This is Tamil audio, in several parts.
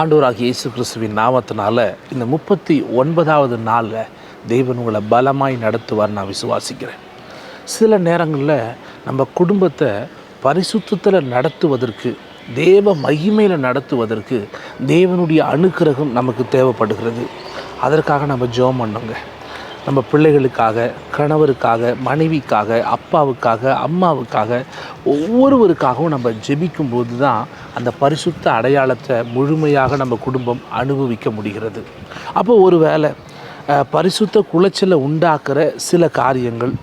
ஆண்டவராகிய இயேசு கிறிஸ்துவின் நாமத்தினால இந்த முப்பத்தி ஒன்பதாவது நாளில் தெய்வன் உங்களை பலமாய் நடத்துவார் நான் விசுவாசிக்கிறேன். சில நேரங்களில் நம்ம குடும்பத்தை பரிசுத்தத்தில் நடத்துவதற்கு தேவ மகிமையில் நடத்துவதற்கு தேவனுடைய அனுக்கிரகம் நமக்கு தேவைப்படுகிறது. அதற்காக நம்ம ஜெபம் பண்ணுங்க. நம்ம பிள்ளைகளுக்காக கணவருக்காக மனைவிக்காக அப்பாவுக்காக அம்மாவுக்காக ஒவ்வொருவருக்காகவும் நம்ம ஜெபிக்கும் போது தான் அந்த பரிசுத்த அடையாளத்தை முழுமையாக நம்ம குடும்பம் அனுபவிக்க முடிகிறது. அப்போ ஒரு வேளை பரிசுத்த குலைச்சலை உண்டாக்குற சில காரியங்கள்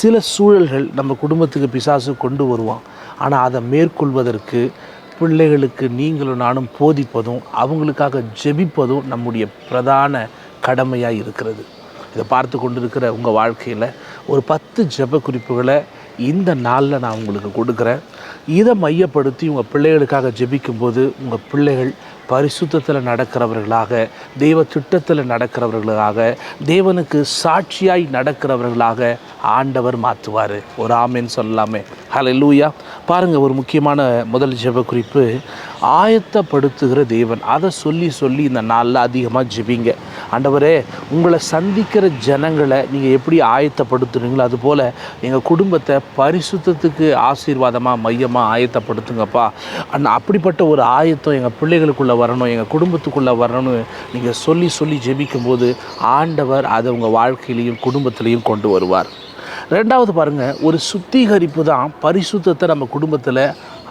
சில சூழல்கள் நம்ம குடும்பத்துக்கு பிசாசு கொண்டு வருவான். ஆனால் அதை மேற்கொள்வதற்கு பிள்ளைகளுக்கு நீங்களும் நானும் போதிப்பதும் அவங்களுக்காக ஜெபிப்பதும் நம்முடைய பிரதான கடமையாக இருக்கிறது. இதை பார்த்து கொண்டிருக்கிற உங்கள் வாழ்க்கையில் ஒரு பத்து ஜெப குறிப்புகளை இந்த நாளில் நான் உங்களுக்கு கொடுக்குறேன். இதை மையப்படுத்தி உங்கள் பிள்ளைகளுக்காக ஜெபிக்கும்போது உங்கள் பிள்ளைகள் பரிசுத்தத்தில் நடக்கிறவர்களாக தெய்வ திட்டத்தில் நடக்கிறவர்களாக தேவனுக்கு சாட்சியாய் நடக்கிறவர்களாக ஆண்டவர் மாற்றுவார் ஒரு ஆமேன்னு சொல்லலாமே. ஹலோ லூயா பாருங்கள் ஒரு முக்கியமான முதல் ஜெப குறிப்பு ஆயத்தப்படுத்துகிற தேவன். அதை சொல்லி சொல்லி இந்த நாளில் அதிகமாக ஜெபிங்க. ஆண்டவரே உங்களை சந்திக்கிற ஜனங்களை நீங்கள் எப்படி ஆயத்தப்படுத்துறீங்களோ அதுபோல் எங்கள் குடும்பத்தை பரிசுத்தத்துக்கு ஆசீர்வாதமாக மையமாக ஆயத்தப்படுத்துங்கப்பா. அண்ட் அப்படிப்பட்ட ஒரு ஆயத்தம் எங்கள் பிள்ளைகளுக்குள்ளே வரணும் எங்கள் குடும்பத்துக்குள்ளே வரணும்னு நீங்கள் சொல்லி சொல்லி ஜெபிக்கும்போது ஆண்டவர் அதை உங்கள் வாழ்க்கையிலையும் குடும்பத்திலையும் கொண்டு வருவார். ரெண்டாவது பாருங்கள் ஒரு சுத்திகரிப்பு தான் பரிசுத்தத்தை நம்ம குடும்பத்தில்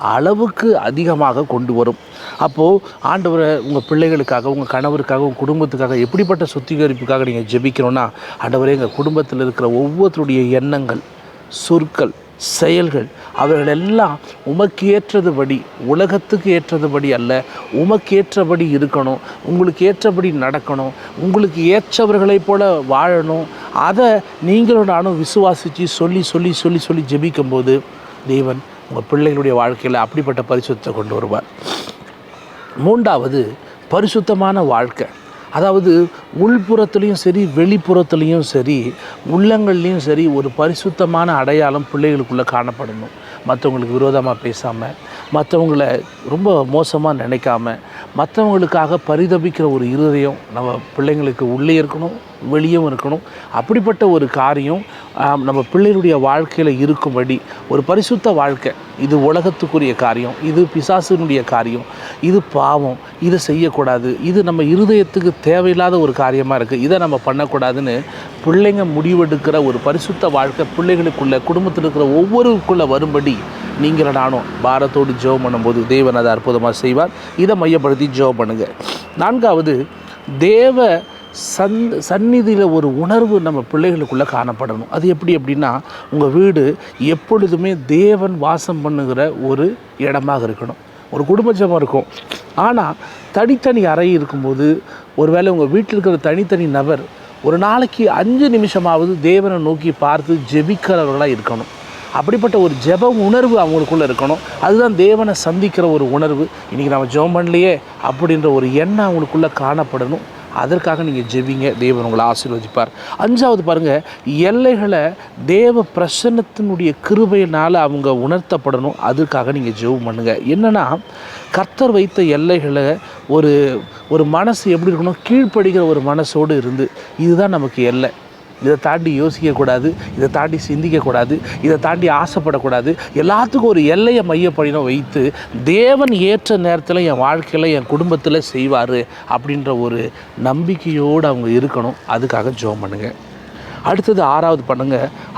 அளவுக்கு அதிகமாக கொண்டு வரும். அப்போது ஆண்டவரை உங்கள் பிள்ளைகளுக்காக உங்கள் கணவருக்காக உங்கள் குடும்பத்துக்காக எப்படிப்பட்ட சுத்திகரிப்புக்காக நீங்கள் ஜெபிக்கணும்னா ஆண்டவரே எங்கள் குடும்பத்தில் இருக்கிற ஒவ்வொருத்தருடைய எண்ணங்கள் சொற்கள் செயல்கள் அவர்கள் எல்லாம் உமக்கு ஏற்றதுபடி உலகத்துக்கு ஏற்றதுபடி அல்ல உமக்கு ஏற்றபடி இருக்கணும் உங்களுக்கு ஏற்றபடி நடக்கணும் உங்களுக்கு ஏற்றவர்களைப் போல வாழணும். அதை நீங்களும் நானும் விசுவாசித்து சொல்லி சொல்லி சொல்லி சொல்லி ஜெபிக்கும்போது தேவன் உங்கள் பிள்ளைகளுடைய வாழ்க்கையில் அப்படிப்பட்ட பரிசுத்தத்தை கொண்டு வருவார். மூன்றாவது பரிசுத்தமான வாழ்க்கை. அதாவது உள்புறத்துலேயும் சரி வெளிப்புறத்துலேயும் சரி உள்ளங்கள்லேயும் சரி ஒரு பரிசுத்தமான அடையாளம் பிள்ளைகளுக்குள்ளே காணப்படணும். மற்றவங்களுக்கு விரோதமாக பேசாமல் மற்றவங்கள ரொம்ப மோசமாக நினைக்காம மற்றவங்களுக்காக பரிதபிக்கிற ஒரு இருதயம் நம்ம பிள்ளைங்களுக்கு உள்ளே இருக்கணும் வெளியும் இருக்கணும். அப்படிப்பட்ட ஒரு காரியம் நம்ம பிள்ளைகளுடைய வாழ்க்கையில் இருக்கும்படி ஒரு பரிசுத்த வாழ்க்கை இது உலகத்துக்குரிய காரியம் இது பிசாசினுடைய காரியம் இது பாவம் இதை செய்யக்கூடாது இது நம்ம இருதயத்துக்கு தேவையில்லாத ஒரு காரியமாக இருக்குது இதை நம்ம பண்ணக்கூடாதுன்னு பிள்ளைங்க முடிவெடுக்கிற ஒரு பரிசுத்த வாழ்க்கை பிள்ளைகளுக்குள்ள குடும்பத்தில் இருக்கிற ஒவ்வொருக்குள்ளே வரும்படி நீங்கள் நானும் பாரத்தோடு ஜெபம் பண்ணும்போது தேவன் அதை அற்புதமாக செய்வார். இதை மையப்படுத்தி ஜெபம் பண்ணுங்கள் நான்காவது தேவ சந் சந்நிதியில் ஒரு உணர்வு நம்ம பிள்ளைகளுக்குள்ளே காணப்படணும். அது எப்படி அப்படின்னா உங்கள் வீடு எப்பொழுதுமே தேவன் வாசம் பண்ணுகிற ஒரு இடமாக இருக்கணும். ஒரு குடும்ப ஜெபம் இருக்கும். ஆனால் தனித்தனி அறை இருக்கும்போது ஒருவேளை உங்கள் வீட்டில் இருக்கிற தனித்தனி நபர் ஒரு நாளைக்கு அஞ்சு நிமிஷமாவது தேவனை நோக்கி பார்த்து ஜெபிக்கிறவர்களாக இருக்கணும். அப்படிப்பட்ட ஒரு ஜெப உணர்வு அவங்களுக்குள்ளே இருக்கணும். அதுதான் தேவனை சந்திக்கிற ஒரு உணர்வு. இன்றைக்கி நம்ம ஜெபம் பண்ணலையே அப்படின்ற ஒரு எண்ணம் அவங்களுக்குள்ளே காணப்படணும். அதற்காக நீங்கள் ஜெபிங்க. தேவன் உங்களை ஆசீர்வதிப்பார். அஞ்சாவது பாருங்கள் எல்லைகளை தேவ பிரசன்னத்தினுடைய கிருபையினால் அவங்க உணர்த்தப்படணும். அதுக்காக நீங்கள் ஜெபம் பண்ணுங்கள் என்னென்னா கர்த்தர் வைத்த எல்லைகளை ஒரு ஒரு மனசு எப்படி இருக்கணும்? கீழ்ப்படுகிற ஒரு மனசோடு இருந்து. இதுதான் நமக்கு எல்லை. இதை தாண்டி யோசிக்கக்கூடாது இதை தாண்டி சிந்திக்கக்கூடாது இதை தாண்டி ஆசைப்படக்கூடாது. எல்லாத்துக்கும் ஒரு எல்லையை மையப்படினம் வைத்து தேவன் ஏற்ற நேரத்தில் என் வாழ்க்கையில் என் குடும்பத்தில் செய்வார் அப்படின்ற ஒரு நம்பிக்கையோடு அவங்க இருக்கணும். அதுக்காக ஜோம் பண்ணுங்கள் அடுத்தது ஆறாவது பண்ணுங்க.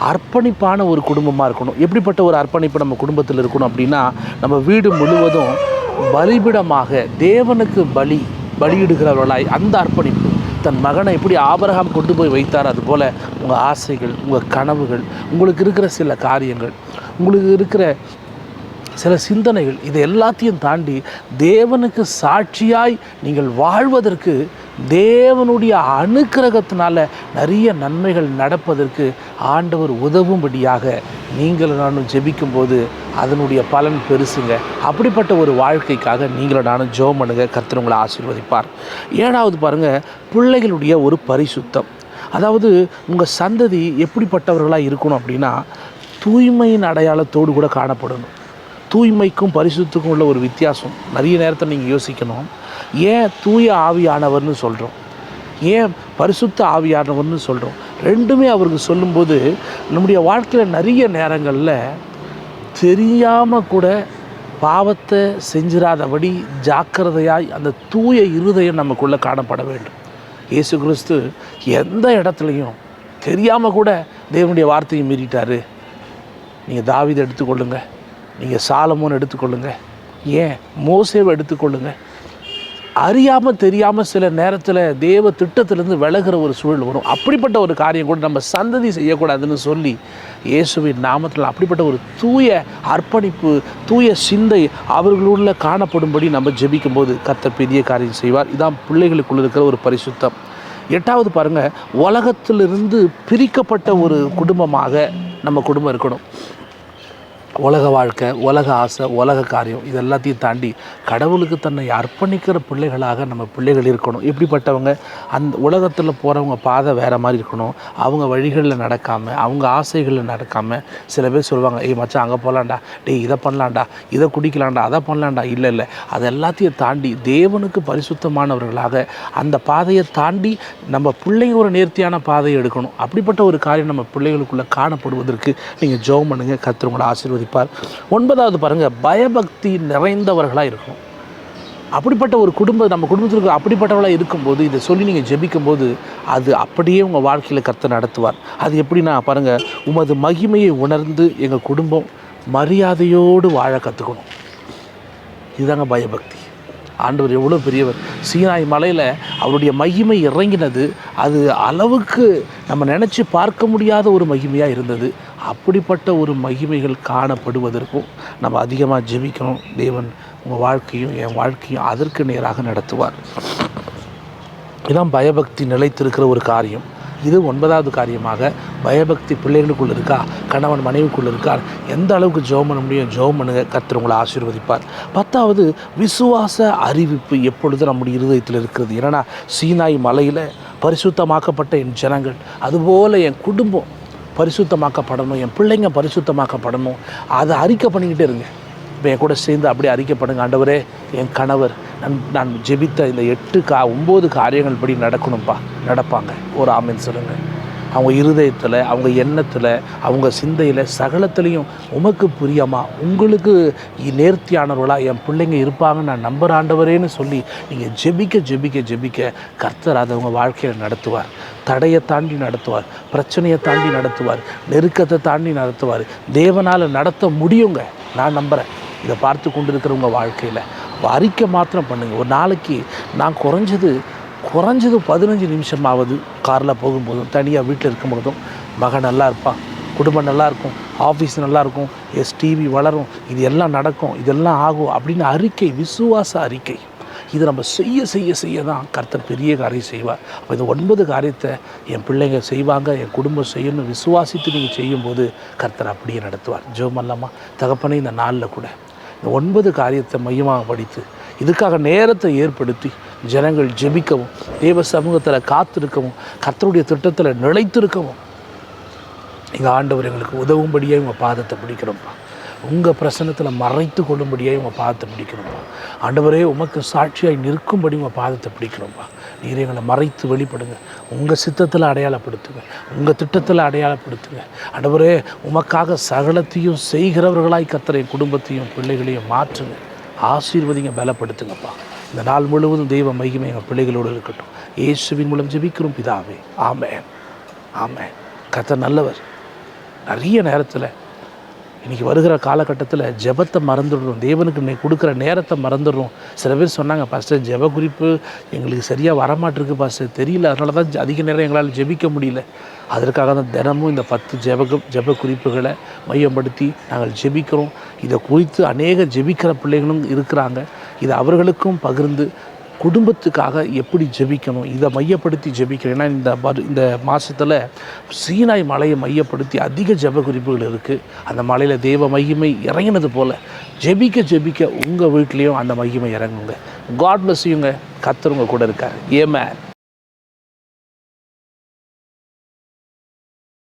அர்ப்பணிப்பான ஒரு குடும்பமாக இருக்கணும். எப்படிப்பட்ட ஒரு அர்ப்பணிப்பு நம்ம குடும்பத்தில் இருக்கணும் அப்படின்னா நம்ம வீடு முழுவதும் பலிபிடமாக தேவனுக்கு பலி பலியிடுகிறவர்களாய் அந்த அர்ப்பணிப்பு. தன் மகனை எப்படி ஆபரகம் கொண்டு போய் வைத்தார் அதுபோல் உங்கள் ஆசைகள் உங்கள் கனவுகள் உங்களுக்கு இருக்கிற சில காரியங்கள் உங்களுக்கு இருக்கிற சில சிந்தனைகள் இது எல்லாத்தையும் தாண்டி தேவனுக்கு சாட்சியாய் நீங்கள் வாழ்வதற்கு தேவனுடைய அனுக்கிரகத்தினால நிறைய நன்மைகள் நடப்பதற்கு ஆண்டவர் உதவும்படியாக நீங்கள் நானும் ஜெபிக்கும்போது அதனுடைய பலன் பெருசுங்க. அப்படிப்பட்ட ஒரு வாழ்க்கைக்காக நீங்களும் நானும் ஜோம் பண்ணுங்க. கர்த்தர் உங்களை ஆசீர்வதிப்பார். ஏழாவது பாருங்கள் பிள்ளைகளுடைய ஒரு பரிசுத்தம். அதாவது உங்கள் சந்ததி எப்படிப்பட்டவர்களாக இருக்கணும் அப்படின்னா தூய்மையின் அடையாளத்தோடு கூட காணப்படணும். தூய்மைக்கும் பரிசுத்துக்கும் உள்ள ஒரு வித்தியாசம். நிறைய நேரத்தை நீங்கள் யோசிக்கணும். ஏன் தூய ஆவியானவர்னு சொல்கிறோம் ஏன் பரிசுத்த ஆவியானவர்னு சொல்கிறோம் ரெண்டுமே அவருக்கு சொல்லும்போது நம்முடைய வாழ்க்கையில் நிறைய நேரங்களில் தெரியாமல் கூட பாவத்தை செஞ்சிடாதபடி ஜாக்கிரதையாய் அந்த தூய இருதயம் நமக்குள்ளே காணப்பட வேண்டும். இயேசு கிறிஸ்து எந்த இடத்துலையும் தெரியாமல் கூட தேவனுடைய வார்த்தையை மீறிட்டாரு. நீங்கள் தாவிதை எடுத்துக்கொள்ளுங்கள் நீங்கள் சாலமோன்னு எடுத்துக்கொள்ளுங்க. ஏன்? மோசேவை எடுத்துக்கொள்ளுங்க. அறியாமல் தெரியாமல் சில நேரத்தில் தேவ திட்டத்திலேருந்து விலகிற ஒரு சூழல் வரும். அப்படிப்பட்ட ஒரு காரியம் கூட நம்ம சந்ததி செய்யக்கூடாதுன்னு சொல்லி இயேசுவின் நாமத்தில் அப்படிப்பட்ட ஒரு தூய அர்ப்பணிப்பு தூய சிந்தை அவர்களுள்ள காணப்படும்படி நம்ம ஜெபிக்கும் போது பெரிய காரியம் செய்வார். இதான் பிள்ளைகளுக்குள்ள இருக்கிற ஒரு பரிசுத்தம். எட்டாவது பாருங்கள் உலகத்திலிருந்து பிரிக்கப்பட்ட ஒரு குடும்பமாக நம்ம குடும்பம் இருக்கணும். உலக வாழ்க்கை உலக ஆசை உலக காரியம் இது எல்லாத்தையும் தாண்டி கடவுளுக்கு தன்னை அர்ப்பணிக்கிற பிள்ளைகளாக நம்ம பிள்ளைகள் இருக்கணும். எப்படிப்பட்டவங்க அந்த உலகத்தில் போகிறவங்க பாதை வேறு மாதிரி இருக்கணும். அவங்க வழிகளில் நடக்காமல் அவங்க ஆசைகளில் நடக்காமல் சில பேர் சொல்லுவாங்க ஏய் மச்சான் அங்கே போகலாண்டா டேய் இதை பண்ணலான்டா இதை குடிக்கலாண்டா அதை பண்ணலாண்டா இல்லை இல்லை. அது எல்லாத்தையும் தாண்டி தேவனுக்கு பரிசுத்தமானவர்களாக அந்த பாதையை தாண்டி நம்ம பிள்ளைங்க ஒரு நேர்த்தியான பாதையை எடுக்கணும். அப்படிப்பட்ட ஒரு காரியம் நம்ம பிள்ளைகளுக்குள்ளே காணப்படுவதற்கு நீங்கள் ஜோம் பண்ணுங்கள் கர்த்தர் ஆசீர்வதி இருப்பார் ஒன்பதாவது பாருங்கள் பயபக்தி நிறைந்தவர்களாக இருக்கணும் அப்படிப்பட்ட ஒரு குடும்பம் நம்ம குடும்பத்தில் இருக்கிற அப்படிப்பட்டவளாக இருக்கும்போது இதை சொல்லி நீங்கள் ஜெபிக்கும்போது அது அப்படியே உங்கள் வாழ்க்கையில் கற்று நடத்துவார். அது எப்படின்னா பாருங்கள் உமது மகிமையை உணர்ந்து எங்கள் குடும்பம் மரியாதையோடு வாழ கற்றுக்கணும் இதுதாங்க பயபக்தி. ஆண்டவர் எவ்வளோ பெரியவர். சீனாய் மலையில் அவருடைய மகிமை இறங்கினது அது அளவுக்கு நம்ம நினச்சி பார்க்க முடியாத ஒரு மகிமையாக இருந்தது. அப்படிப்பட்ட ஒரு மகிமைகள் காணப்படுவதற்கும் நம்ம அதிகமாக ஜெபிக்கணும். தேவன் உங்கள் வாழ்க்கையும் என் வாழ்க்கையும் அதற்கு நேராக நடத்துவார். இதான் பயபக்தி நிலைத்திருக்கிற ஒரு காரியம். இது ஒன்பதாவது காரியமாக பயபக்தி பிள்ளைகளுக்குள் இருக்கா? கணவன் மனைவிக்குள் இருக்கா? எந்த அளவுக்கு ஜெபம் பண்ண முடியும்? ஜெபம் பண்ணுங்க. கர்த்தர் உங்களை ஆசீர்வதிப்பார். பத்தாவது விசுவாச அறிவிப்பு எப்பொழுது நம்முடைய இருதயத்தில் இருக்கிறது? ஏன்னா சீனாய் மலையில் பரிசுத்தமாக்கப்பட்ட என் ஜனங்கள் அதுபோல் என் குடும்பம் பரிசுத்தமாக்கப்படணும் என் பிள்ளைங்க பரிசுத்தமாக்கப்படணும். அதை அறிக்கை பண்ணிக்கிட்டே இருங்க. இப்போ என் கூட சேர்ந்து அப்படியே அறிக்கைப்படுங்க ஆண்டவரே என் கணவர் நான் நான் ஜெபித்த இந்த எட்டு கா ஒம்பது காரியங்கள் படி நடக்கணும்ப்பா நடப்பாங்க. ஒரு ஆமின்னு சொல்லுங்கள் அவங்க இருதயத்தில் அவங்க எண்ணத்தில் அவங்க சிந்தையில் சகலத்துலேயும் உமக்கு பிரியமா உங்களுக்கு நேர்த்தியானவர்களாக என் பிள்ளைங்க இருப்பாங்கன்னு நான் நம்பர் ஆண்டவரேன்னு சொல்லி நீங்கள் ஜெபிக்க ஜெபிக்க ஜெபிக்க கர்த்தர் அதை உங்கள் வாழ்க்கையில் நடத்துவார். தடையை தாண்டி நடத்துவார் பிரச்சனையை தாண்டி நடத்துவார் நெருக்கத்தை தாண்டி நடத்துவார். தேவனால் நடத்த முடியுங்க நான் நம்புகிறேன் இதை பார்த்து கொண்டு இருக்கிறவங்க வாழ்க்கையில் அறிக்கை மாத்திரம் பண்ணுங்கள் ஒரு நாளைக்கு நான் குறைஞ்சது குறைஞ்சது பதினஞ்சு நிமிஷமாவது காரில் போகும்போதும் தனியாக வீட்டில் இருக்கும்போதும் மகன் நல்லா இருப்பான் குடும்பம் நல்லாயிருக்கும் ஆஃபீஸ் நல்லாயிருக்கும் எஸ் டிவி வளரும் இது எல்லாம் நடக்கும் இதெல்லாம் ஆகும் அப்படின்னு அறிக்கை விசுவாச அறிக்கை. இது நம்ம செய்ய செய்ய செய்ய தான் கர்த்தர் பெரிய காரியம் செய்வார். அப்போ இந்த ஒன்பது காரியத்தை என் பிள்ளைங்க செய்வாங்க என் குடும்பம் செய்யணும்னு விசுவாசித்து நீங்கள் செய்யும்போது கர்த்தர் அப்படியே நடத்துவார். ஜெபமல்லாமா தகப்பனே இந்த நாளில் கூட இந்த ஒன்பது காரியத்தை மையமாக படித்து இதுக்காக நேரத்தை ஏற்படுத்தி ஜனங்கள் ஜெபிக்கவும் தேவ சமூகத்தில் காத்திருக்கவும் கர்த்தருடைய திட்டத்தில் நிலைத்திருக்கவும். எங்கள் ஆண்டவர் எங்களுக்கு உதவும்படியாக உங்கள் பாதத்தை பிடிக்கிறோம்ப்பா. உங்கள் பிரசனத்தில் மறைத்து கொள்ளும்படியாக உங்கள் பாதத்தை பிடிக்கிறோம்ப்பா. ஆண்டவரே உமக்கு சாட்சியாய் நிற்கும்படி உங்கள் பாதத்தை பிடிக்கிறோம்ப்பா. நீர் எங்களை மறைத்து வெளிப்படுங்க. உங்கள் சித்தத்தில் அடையாளப்படுத்துங்க. உங்கள் திட்டத்தில் அடையாளப்படுத்துங்க. ஆண்டவரே உமக்காக சகலத்தையும் செய்கிறவர்களாய் கத்தரை குடும்பத்தையும் பிள்ளைகளையும் மாற்றுங்க. ஆசீர்வதிங்க பலப்படுத்துங்கப்பா. இந்த நாள் முழுவதும் தெய்வ மகிமை எங்கள் பிள்ளைகளோடு இருக்கட்டும். இயேசுவின் மூலம் ஜெபிக்கிறோம் பிதாவே. ஆமே ஆமே கத்த நல்லவர். நிறைய நேரத்தில் இன்றைக்கி வருகிற காலகட்டத்தில் ஜெபத்தை மறந்துடுறோம். தேவனுக்கு நீ கொடுக்குற நேரத்தை மறந்துடுறோம். சில பேர் சொன்னாங்க பாஸ்டர் ஜெப குறிப்பு எங்களுக்கு சரியாக வரமாட்டிருக்கு பாஸ்டர். தெரியல. அதனால தான் அதிக நேரம் எங்களால் ஜெபிக்க முடியல. அதற்காக தான் தினமும் இந்த பத்து ஜெப ஜெப குறிப்புகளை மையப்படுத்தி நாங்கள் ஜெபிக்கிறோம். இதை குறித்து அநேக ஜெபிக்கிற பிள்ளைகளும் இருக்கிறாங்க. இதை அவர்களுக்கும் பகிர்ந்து குடும்பத்துக்காக எப்படி ஜெபிக்கணும்? இதை மையப்படுத்தி ஜெபிக்கணும் ஏன்னா இந்த வரு இந்த மாதத்தில் சீனாய் மலையை மையப்படுத்தி அதிக ஜெப குறிப்புகள் இருக்குது அந்த மலையில் தேவ மகிமை இறங்கினது போல் ஜெபிக்க ஜெபிக்க உங்கள் வீட்லேயும் அந்த மகிமை இறங்குங்க. காட் பிளஸ் யூங்க கத்துறவங்க கூட இருக்கார். ஏமேன்